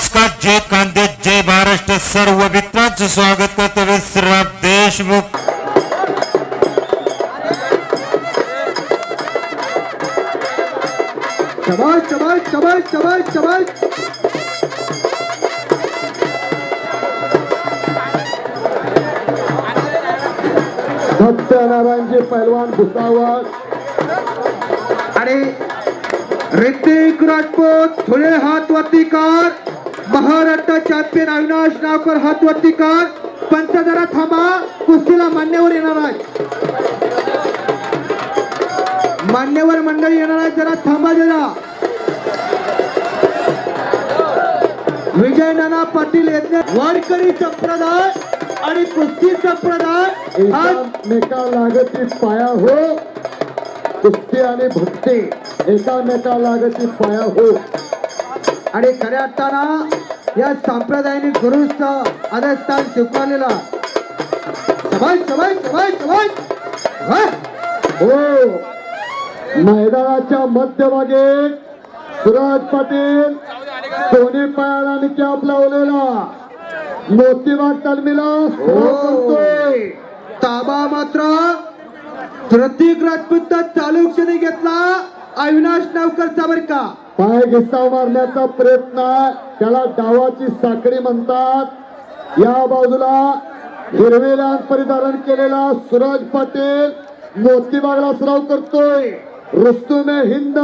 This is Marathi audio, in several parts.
नमस्कार जय कांदे जय महाराष्ट्र. सर्व मित्रांचं स्वागत करतो विश्राम देशमुख. शबाश शबाश शबाश शबाश शबाश सत्यनारायणजी पैलवान भुसावळ. आणि ऋतिक राजपूत थोडे हात वरती कर. महाराष्ट्र चॅम्पियन अविनाश नावकर हात वरती कर. पंच जरा थांबा. कुस्तीला मान्यवर येणार आहे मान्यवर मंडळी येणार आहे जरा थांबा जरा. विजय नाना पाटील येथे वारकरी संप्रदाय आणि कुस्ती संप्रदाय एका लागती पाया हो. कुस्ती आणि भक्ती एकामेका लागती पाया हो. आणि खऱ्या अर्थानं या संप्रदायाने गुरुस्त आदरस्थान स्वीकारलेला. सबाय सबाय सबाय वा! हो. मैदानाच्या मध्यभागी सुराज पाटील दोन्ही पायाला कॅप लावलेला. मोतीबाग तालमीला होय. ताबा मात्र प्रतीक राजपूत चालू क्षणी घेतला. अविनाश नावकरचा बर का. पाय घिस्सा मारण्याचा प्रयत्न त्याला डावाची साखळी म्हणतात. या बाजूला हिरवे परिधारण केलेला सुरज पाटील मोतीबागला सराव करतोय. रुस्तुमे हिंद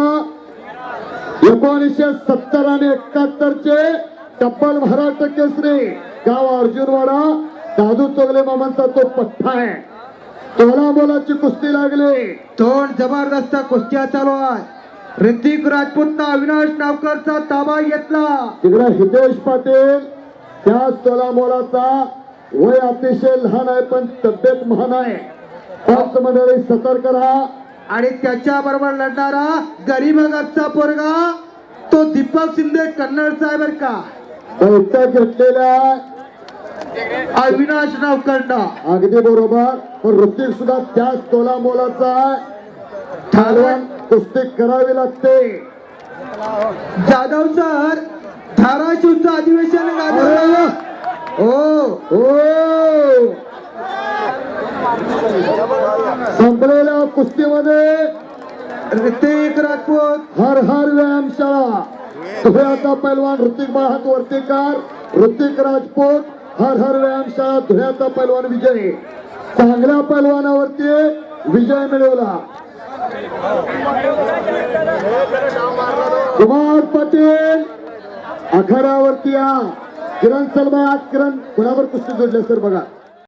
एकोणीसशे सत्तर आणि एकाहत्तर चे टप्पल महाराष्ट्र केसरी. गाव अर्जुनवाडा दादू चोगले मामांचा तो पठ्ठा आहे. तोला बोलाची कुस्ती लागली. तोंड जबरदस्त कुस्त्या चालू आहे. ऋतिक राजपूतनं अविनाश नावकरचा ताबा घेतला. तिकडे हितेश पाटील त्या तोला मोलाचा वय अतिशय लहान आहे पण तब्येत महान आहे. पाच मंडळी सतर्क राहा. आणि त्याच्या बरोबर लढणारा गरीबगाचा पोरगा तो दीपक शिंदे कन्नडचा आहे बर का? बैठक घेतलेल्या अविनाश नावकरनं अगदी बरोबर पण ऋतिक सुद्धा त्याच तोला मोलाचा आहे कुस्ती करावी लागते. जाधव सर धाराशिवचं अधिवेशन गाजवलं. हो हो. संपलेल्या कुस्तीमध्ये ऋतिक राजपूत हर हर व्यायामशाळा. धुळ्याचा पैलवान ऋतिक बाळहात वर्तेकर ऋतिक राजपूत हर हर व्यायामशाळा धुळ्याचा पैलवान विजय. चांगल्या पैलवानावरती विजय मिळवला. कुमार पाटील अखरावरती या किरण सलमा आज किरण कुणावर कुस्ती जोडले सर बघा.